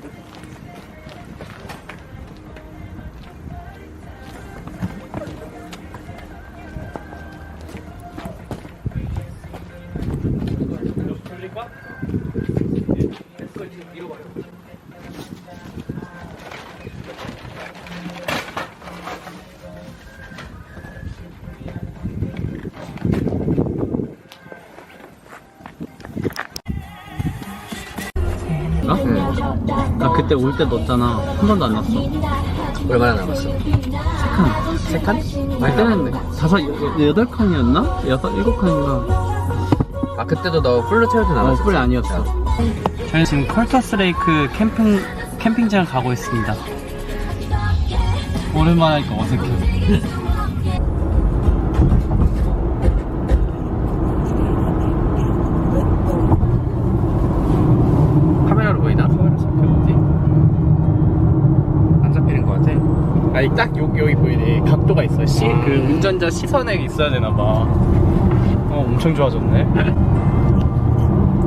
돌릴 그때 올 때 넣었잖아. 한 번도 안 넣었어. 얼마나 남았어? 세 칸? 말 때는 다섯, 여- 여덟 칸이었나? 여섯, 일곱 칸인가? 아 그때도 너 풀로 채울 때 어, 남았어. 뿔이 아니었어. 저희는 지금 컬터스 레이크 캠핑, 캠핑장 가고 있습니다. 오랜만에 하니까 어색해. 딱 여기, 여기 보이네. 각도가 있어. 시, 그 운전자 시선에 있어야 되나 봐. 어, 엄청 좋아졌네.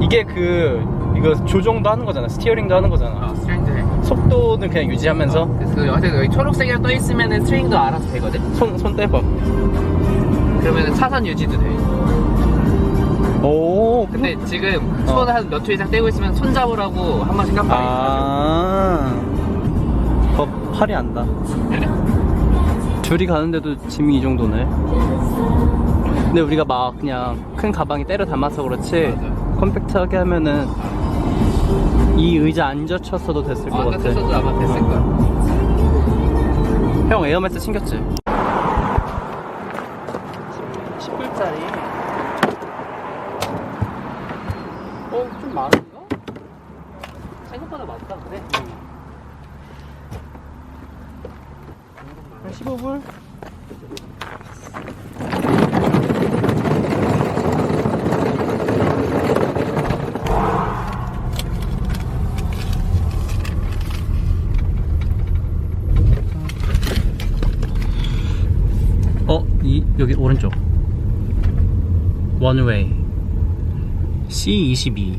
이게 그, 이거 조정도 하는 거잖아. 스티어링도 하는 거잖아. 아 스트링도 해. 속도는 그냥 유지하면서 그래서 여태 여기 초록색이랑 떠 있으면은 스트링도 알아서 되거든. 손, 손 떼봐. 그러면은 차선 유지도 돼. 오, 근데 지금 어. 손한몇 초 이상 떼고 있으면 손 잡으라고 한 번씩 깜빡이. 아, 더 팔이 안다. 줄이 가는데도 짐이 이 정도네. 근데 우리가 막 그냥 큰 가방에 때려 담아서 그렇지 컴팩트하게 하면은 이 의자 안 젖혔어도 됐을 것 어, 아까 같아. 썼어도 아마 됐을 거야. 형 에어매트 챙겼지? 10불짜리. 어, 좀 많은가? 생각보다 많다, 그래? 한 15불? 어, 이, 여기 오른쪽. 원웨이. C22.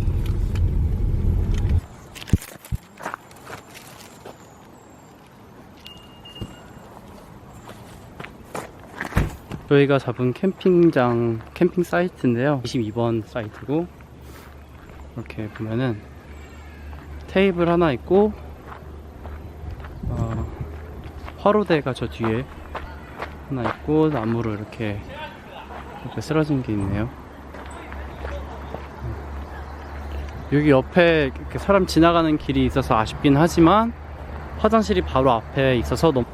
저희가 잡은 캠핑장, 캠핑 사이트인데요. 22번 사이트고, 이렇게 보면은 테이블 하나 있고, 어, 화로대가 저 뒤에 하나 있고 나무로 이렇게 이렇게 쓰러진 게 있네요. 여기 옆에 이렇게 사람 지나가는 길이 있어서 아쉽긴 하지만 화장실이 바로 앞에 있어서 너무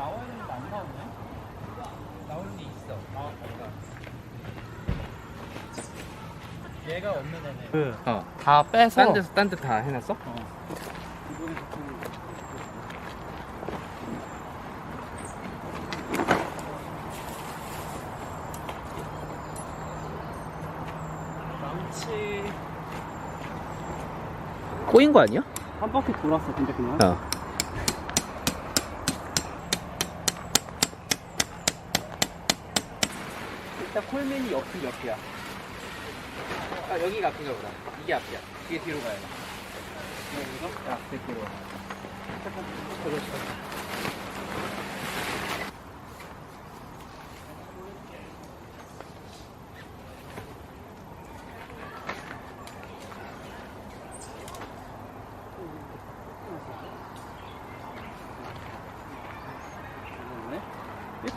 나와 있는 게안 나오네. 나오는 게 있어. 얘가 없는 애네. 그, 어. 다 빼서 딴 데서 딴 데 다 해놨어? 망치 꼬인 거 아니야? 한 바퀴 돌았어 근데 그냥 어. 일단 콜맨이 옆이 옆이야 아 여기가 앞인가 보다. 이게 앞이야. 이게 뒤로 가야 돼. 여기서? 야 100kg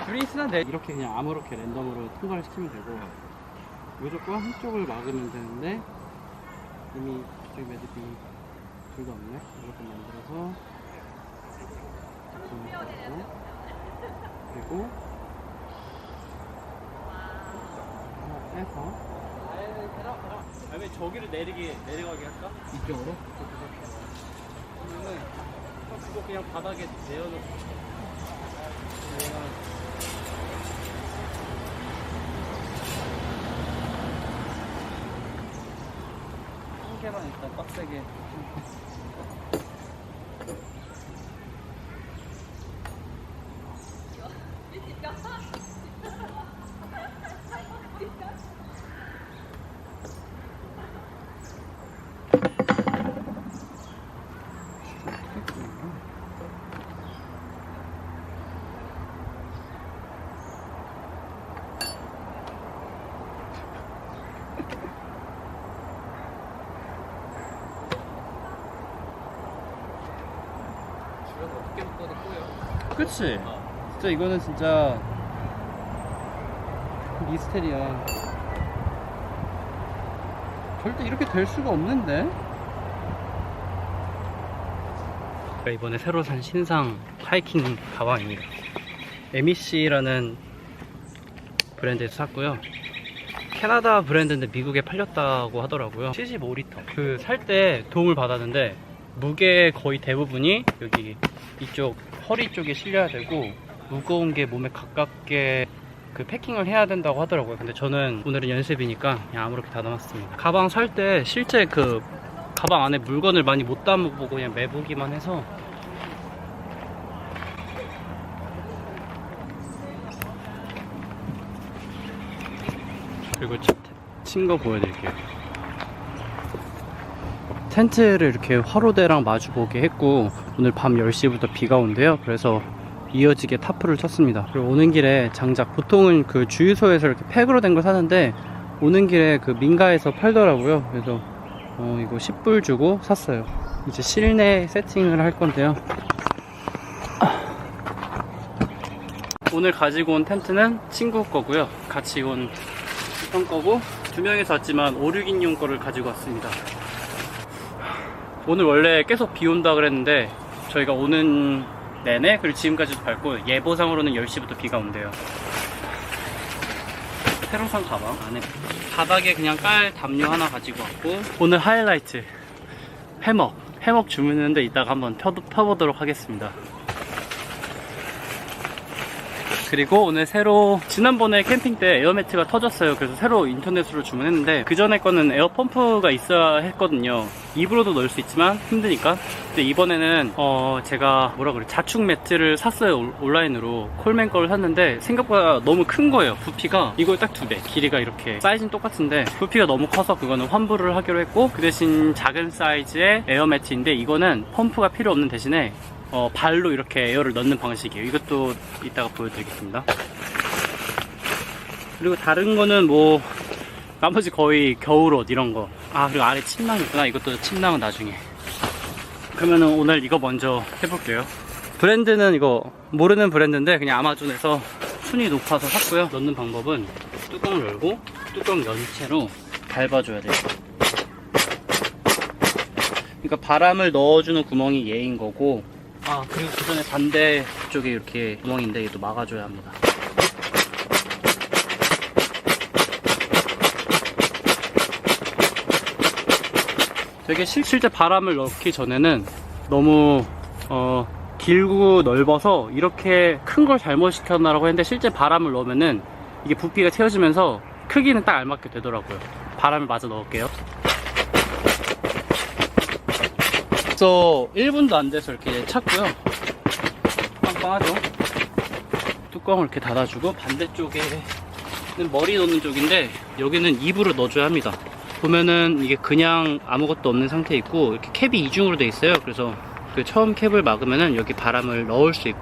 둘이 있으는데 이렇게 그냥 아무렇게 랜덤으로 통과를 시키면 되고 네. 무조건 한쪽을 막으면 되는데 이미 저기 매듭이 둘다 없네. 무조건 만들어서 이렇게 만들고 그리고 하나 빼서 아니 저기를 내리게 내려가게 할까? 이쪽으로? 그러면은 그거 그냥 바닥에 내려놓고 한 개만 일단 빡세게 집에서 어떻게 묶어도 꼬여. 그치? 진짜 이거는 진짜 미스테리야. 절대 이렇게 될 수가 없는데? 이번에 새로 산 신상 하이킹 가방입니다. MEC라는 브랜드에서 샀고요. 캐나다 브랜드인데 미국에 팔렸다고 하더라고요. 75리터. 그 살 때 도움을 받았는데 무게 거의 대부분이 여기 이쪽 허리 쪽에 실려야 되고 무거운 게 몸에 가깝게 그 패킹을 해야 된다고 하더라고요. 근데 저는 오늘은 연습이니까 그냥 아무렇게 다 담았습니다. 가방 살 때 실제 그 가방 안에 물건을 많이 못 담아보고 그냥 매보기만 해서 그리고 친 거 보여드릴게요. 텐트를 이렇게 화로대랑 마주보게 했고 오늘 밤 10시부터 비가 온대요. 그래서 이어지게 타프를 쳤습니다. 그리고 오는 길에 장작 보통은 그 주유소에서 이렇게 팩으로 된 걸 사는데 오는 길에 그 민가에서 팔더라고요. 그래서 어, 이거 10불 주고 샀어요. 이제 실내 세팅을 할 건데요. 오늘 가지고 온 텐트는 친구 거고요. 같이 온 형 거고 두 명이서 왔지만 5, 6인용 거를 가지고 왔습니다. 오늘 원래 계속 비 온다 그랬는데 저희가 오는 내내 그리고 지금까지도 밟고 예보상으로는 10시부터 비가 온대요. 새로 산 가방 안에 바닥에 그냥 깔 담요 하나 가지고 왔고 오늘 하이라이트 해먹 해먹 주문했는데 이따가 한번 펴, 펴보도록 하겠습니다 그리고 오늘 새로 지난번에 캠핑 때 에어매트가 터졌어요. 그래서 새로 인터넷으로 주문했는데 그 전에 거는 에어펌프가 있어야 했거든요. 입으로도 넣을 수 있지만 힘드니까. 근데 이번에는 어 제가 뭐라 그래 자축 매트를 샀어요 올- 온라인으로 콜맨 거를 샀는데 생각보다 너무 큰 거예요. 부피가 이거 딱두 배. 길이가 이렇게 사이즈는 똑같은데 부피가 너무 커서 그거는 환불을 하기로 했고 그 대신 작은 사이즈의 에어매트인데 이거는 펌프가 필요 없는 대신에 어, 발로 이렇게 에어를 넣는 방식이에요. 이것도 이따가 보여드리겠습니다. 그리고 다른 거는 뭐 나머지 거의 겨울옷 이런 거. 아 그리고 아래 침낭 있구나. 이것도 침낭은 나중에. 그러면은 오늘 이거 먼저 해볼게요. 브랜드는 이거 모르는 브랜드인데 그냥 아마존에서 순위 높아서 샀고요. 넣는 방법은 뚜껑을 열고 뚜껑 연 채로 밟아줘야 돼요. 그러니까 바람을 넣어주는 구멍이 얘인 거고 아 그리고 그 전에 반대 쪽에 이렇게 구멍인데 얘도 막아줘야 합니다. 되게 실, 실제 바람을 넣기 전에는 너무 어, 길고 넓어서 이렇게 큰 걸 잘못 시켰나라고 했는데 실제 바람을 넣으면은 이게 부피가 채워지면서 크기는 딱 알맞게 되더라고요. 바람을 마저 넣을게요 그래서 1분도 안 돼서 이렇게 찼고요. 빵빵하죠? 뚜껑을 이렇게 닫아주고 반대쪽에는 머리 넣는 쪽인데 여기는 입으로 넣어줘야 합니다. 보면은 이게 그냥 아무것도 없는 상태에 있고 이렇게 캡이 이중으로 돼 있어요. 그래서 그 처음 캡을 막으면은 여기 바람을 넣을 수 있고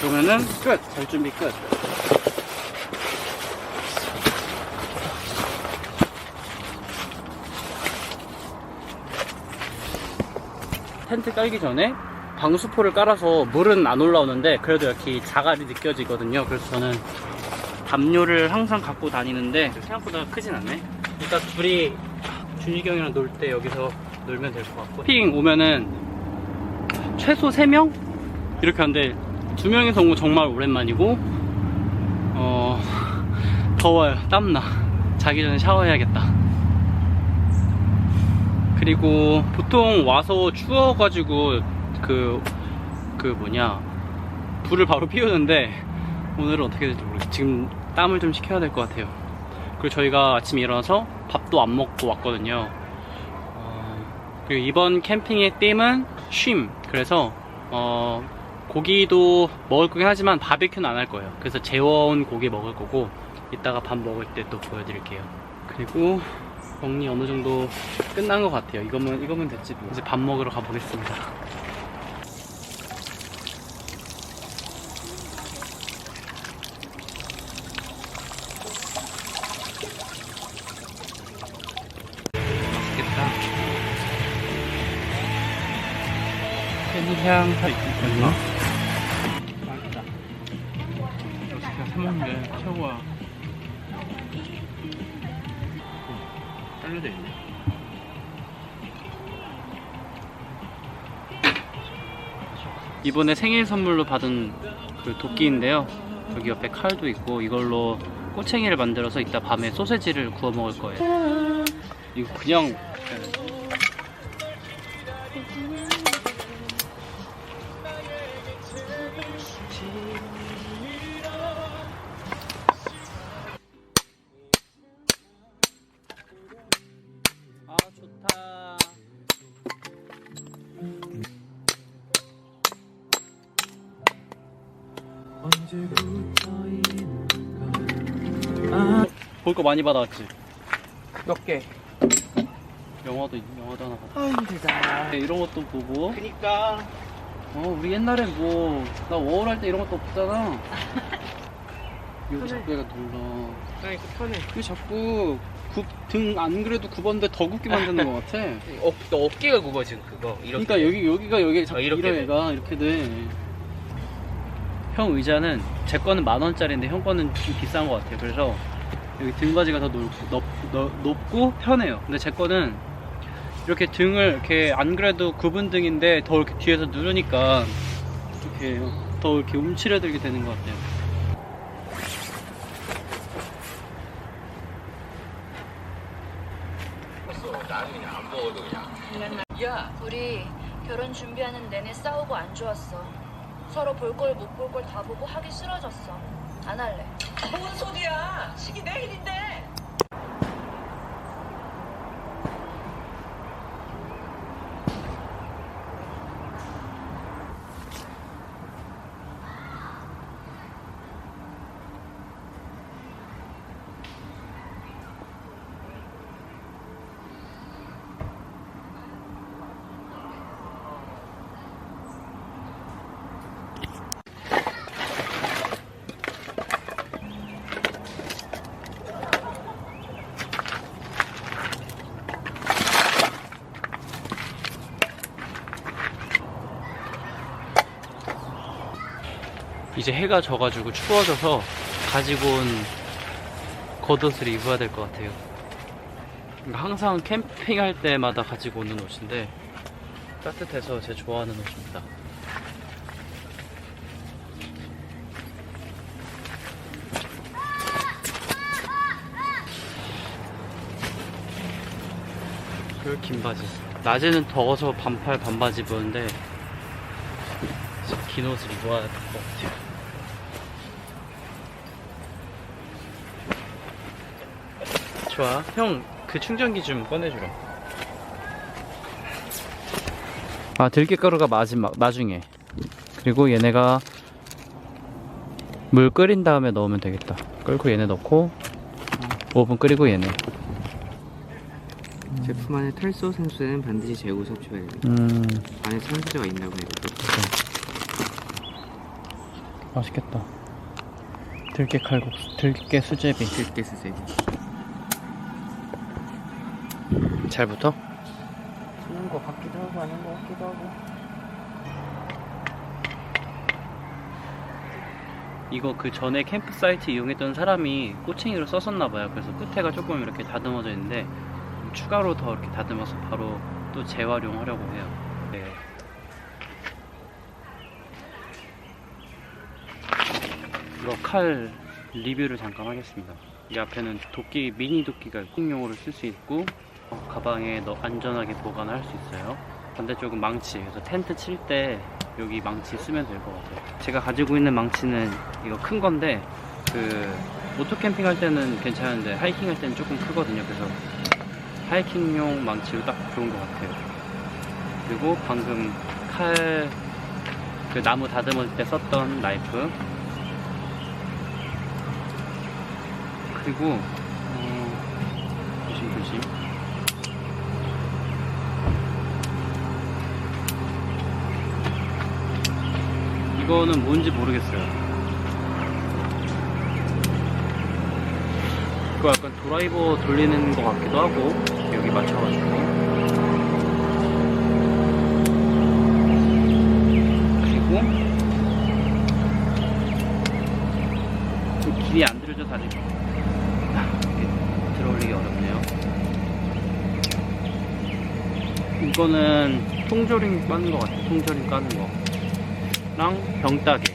그러면은 끝! 잘 준비 끝! 텐트 깔기 전에 방수포를 깔아서 물은 안 올라오는데 그래도 이렇게 자갈이 느껴지거든요. 그래서 저는 담요를 항상 갖고 다니는데 생각보다 크진 않네. 일단 둘이 준희경이랑 놀 때 여기서 놀면 될 것 같고 캠핑 오면은 최소 3명? 이렇게 하는데 2명이서 온 거 정말 오랜만이고 어 더워요 땀나 자기 전에 샤워해야겠다 그리고 보통 와서 추워가지고 그, 그 뭐냐, 불을 바로 피우는데 오늘은 어떻게 될지 모르겠어요. 지금 땀을 좀 식혀야 될 것 같아요. 그리고 저희가 아침에 일어나서 밥도 안 먹고 왔거든요. 어, 그리고 이번 캠핑의 띠은 쉼. 그래서, 어, 고기도 먹을 거긴 하지만 바비큐는 안 할 거예요. 그래서 재워온 고기 먹을 거고, 이따가 밥 먹을 때 또 보여드릴게요. 그리고 정리 어느 정도 끝난 것 같아요. 이거면 이거면 됐지 뭐. 이제 밥 먹으러 가보겠습니다. 맛있겠다. 깻향 있거든요. 맛있다. 역시 그냥 사 먹는 게 최고야. 잘려져 있네. 이번에 생일 선물로 받은 그 도끼인데요. 여기 옆에 칼도 있고 이걸로 꼬챙이를 만들어서 이따 밤에 소세지를 구워 먹을 거예요. 이거 그냥 볼 거 많이 받아왔지. 몇 개? 영화도 영화도 하나 받아. 아 힘들다. 네, 이런 것도 보고. 그니까. 어 우리 옛날에 뭐나 워홀 할 때 이런 것도 없잖아. 이거 자꾸 얘가 놀라. 아니 그 편해. 이게 자꾸 등안 그래도 굽었는데 더 굽게 만드는 것 같아. 어, 너 어깨가 굽어 지금 그거. 이렇게. 그러니까 여기 여기가 여기 자꾸 어, 이렇게 이런 돼. 애가 이렇게 돼. 형 의자는 제 거는 만 원짜리인데 형 거는 좀 비싼 것 같아요. 그래서 여기 등받이가 더 높, 높, 높, 높고 편해요. 근데 제 거는 이렇게 등을 이렇게 안 그래도 굽은 등인데 더 이렇게 뒤에서 누르니까 이렇게 더 이렇게 움츠려들게 되는 것 같아요. 우리 결혼 준비하는 내내 싸우고 안 좋았어. 서로 볼 걸 못 볼 걸 다 보고 하기 싫어졌어. 안 할래. 뭔 소리야? 시기 내일인데. 이제 해가 져가지고 추워져서 가지고 온 겉옷을 입어야 될 것 같아요. 항상 캠핑할 때마다 가지고 오는 옷인데 따뜻해서 제 좋아하는 옷입니다. 그 긴 바지. 낮에는 더워서 반팔 반바지 입었는데 긴 옷을 입어야 될 것 같아요. 좋아. 형, 그 충전기 좀 꺼내주라. 아, 들깨가루가 마지막, 나중에. 그리고 얘네가 물 끓인 다음에 넣으면 되겠다. 끓고 얘네 넣고 5분 끓이고 얘네. 제품 안에 탈소 생수는 반드시 재고 섭취해야 돼. 음, 안에 산소제가 있나고 해도. 맛있겠다. 들깨 칼국수, 들깨 수제비. 들깨 쓰세요. 잘 붙어? 붙는 것 같기도 하고 아닌 것 같기도 하고 이거 그 전에 캠프 사이트 이용했던 사람이 꼬챙이로 썼었나 봐요 그래서 끝에가 조금 이렇게 다듬어져 있는데 추가로 더 이렇게 다듬어서 바로 또 재활용하려고 해요 네. 이거 칼 리뷰를 잠깐 하겠습니다 이 앞에는 도끼 미니 도끼가 공용으로 쓸 수 있고 가방에 넣 안전하게 보관할 수 있어요. 반대쪽은 망치. 그래서 텐트 칠 때 여기 망치 쓰면 될 것 같아요. 제가 가지고 있는 망치는 이거 큰 건데 그 오토 캠핑 할 때는 괜찮은데 하이킹 할 때는 조금 크거든요. 그래서 하이킹용 망치로 딱 좋은 것 같아요. 그리고 방금 칼 그 나무 다듬을 때 썼던 나이프 그리고 어, 조심 조심 이거는 뭔지 모르겠어요 이거 약간 드라이버 돌리는 것 같기도 하고 여기 맞춰가지고 그리고 좀 길이 안 아직 이렇게 들어올리기 어렵네요. 이거는 통조림 까는 것 같아요. 통조림 까는 거. 랑 병따개.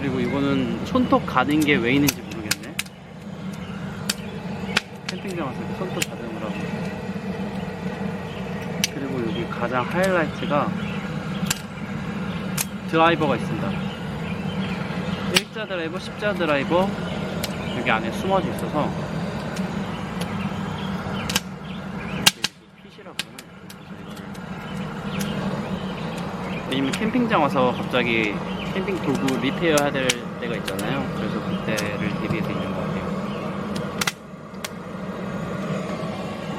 그리고 이거는 손톱 가는 게 왜 있는지 모르겠네. 캠핑장 와서 이렇게 손톱 다듬을 하고. 그리고 여기 가장 하이라이트가 드라이버가 있습니다. 일자 드라이버, 십자 드라이버 여기 안에 숨어져 있어서 핏이라고 그러나? 왜냐면 캠핑장 와서 갑자기 캠핑 도구 리페어 해야 될 때가 있잖아요. 그래서 그때를 대비해서 있는 것 같아요.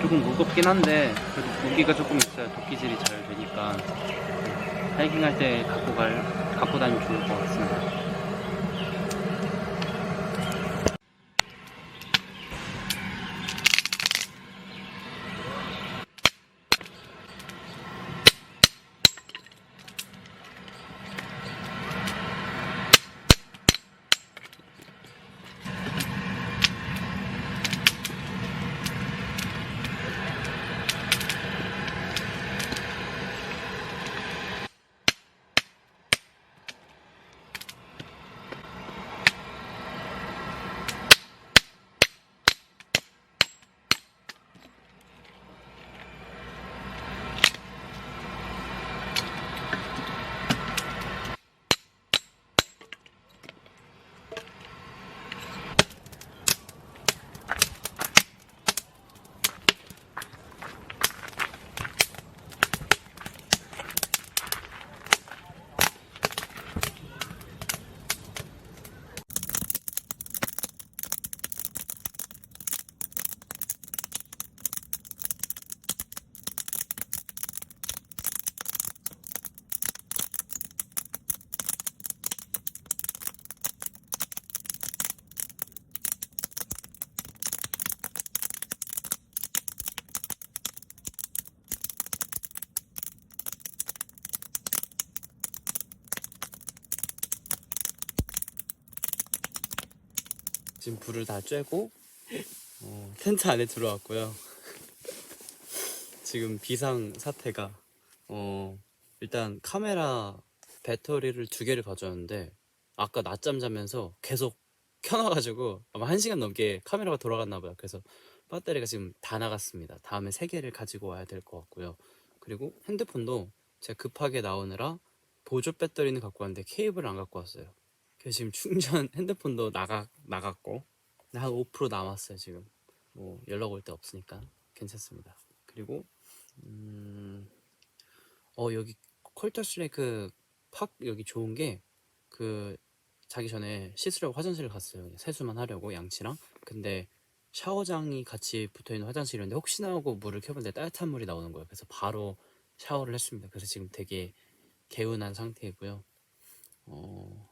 조금 무겁긴 한데 그래도 무기가 조금 있어야 도끼질이 잘 되니까 하이킹 할 때 갖고 갈 갖고 다니면 좋을 것 같습니다. 지금 불을 다 쬐고 어, 텐트 안에 들어왔고요. 지금 비상 사태가 어, 일단 카메라 배터리를 두 개를 가져왔는데 아까 낮잠 자면서 계속 켜놔가지고 아마 한 시간 넘게 카메라가 돌아갔나 봐요. 그래서 배터리가 지금 다 나갔습니다. 다음에 세 개를 가지고 와야 될 것 같고요. 그리고 핸드폰도 제가 급하게 나오느라 보조 배터리는 갖고 왔는데 케이블을 안 갖고 왔어요. 그래서 지금 충전 핸드폰도 나가 나갔고 한 5% 남았어요 지금. 뭐 연락 올때 없으니까 괜찮습니다. 그리고 음, 어 여기 콜터스 레이크 팍 여기 좋은 게 그 자기 전에 씻으려고 화장실을 갔어요. 세수만 하려고 양치랑. 근데 샤워장이 같이 붙어 있는 화장실이었는데 혹시나 하고 물을 켜봤는데 따뜻한 물이 나오는 거예요. 그래서 바로 샤워를 했습니다. 그래서 지금 되게 개운한 상태이고요. 어,